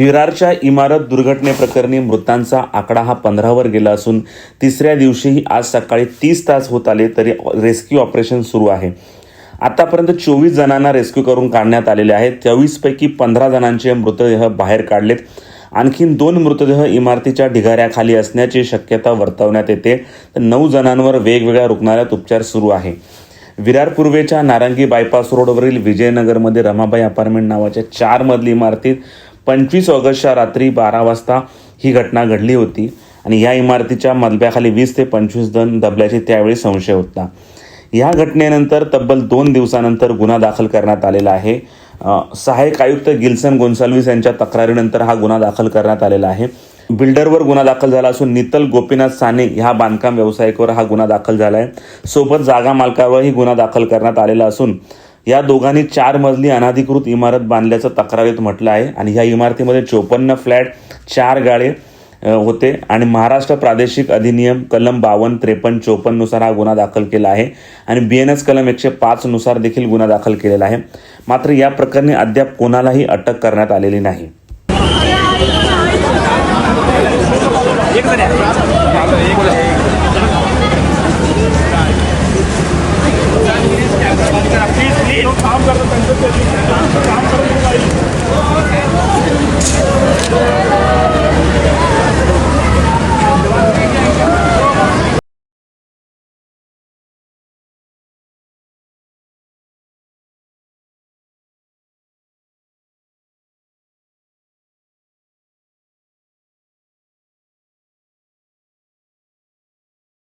विरारच्या इमारत दुर्घटनेप्रकरणी मृतांचा आकडा हा पंधरावर गेला असून तिसऱ्या दिवशीही आज सकाळी तीस तास होत आले तरी रेस्क्यू ऑपरेशन सुरू आहे. आतापर्यंत चोवीस जणांना रेस्क्यू करून काढण्यात आलेले आहेत. तेवीसपैकी पंधरा जणांचे मृतदेह बाहेर काढलेत. आणखीन दोन मृतदेह इमारतीच्या ढिगाऱ्याखाली असण्याची शक्यता वर्तवण्यात येते. तर नऊ जणांवर वेगवेगळ्या रुग्णालयात उपचार सुरू आहे. विरार पूर्वेच्या नारंगी बायपास रोडवरील विजयनगरमध्ये रमाबाई अपार्टमेंट नावाच्या चार मजली इमारतीत पंचवीस ऑगस्टच्या रात्री बारा वाजता ही घटना घडली होती आणि या इमारतीच्या मलब्याखाली वीस ते पंचवीस जण दबल्याचे त्यावेळी संशय होता. या घटनेनंतर तब्बल दोन दिवसानंतर गुन्हा दाखल करण्यात आलेला आहे. सहाय्यक आयुक्त गिल्सन गोन्साल्विस यांच्या तक्रारीनंतर हा गुन्हा दाखल करण्यात आलेला आहे. बिल्डरवर गुन्हा दाखल झाला असून नितल गोपीनाथ साने ह्या बांधकाम व्यावसायिकावर हा गुन्हा दाखल झाला आहे सोबत जागा मालकावरही गुन्हा दाखल करण्यात आलेला असून या दोघांनी चार मजली अनाधिकृत इमारत बांधल्याचं तक्रारीत म्हटलं आहे आणि ह्या इमारतीमध्ये चोपन्न फ्लॅट चार गाळे होते आणि महाराष्ट्र प्रादेशिक अधिनियम कलम बावन्न त्रेपन्न चोपन्ननुसार हा गुन्हा दाखल केला आहे आणि बी एन एस कलम एकशे पाचनुसार देखील गुन्हा दाखल केलेला आहे. मात्र या प्रकरणी अद्याप कोणालाही अटक करण्यात आलेली नाही.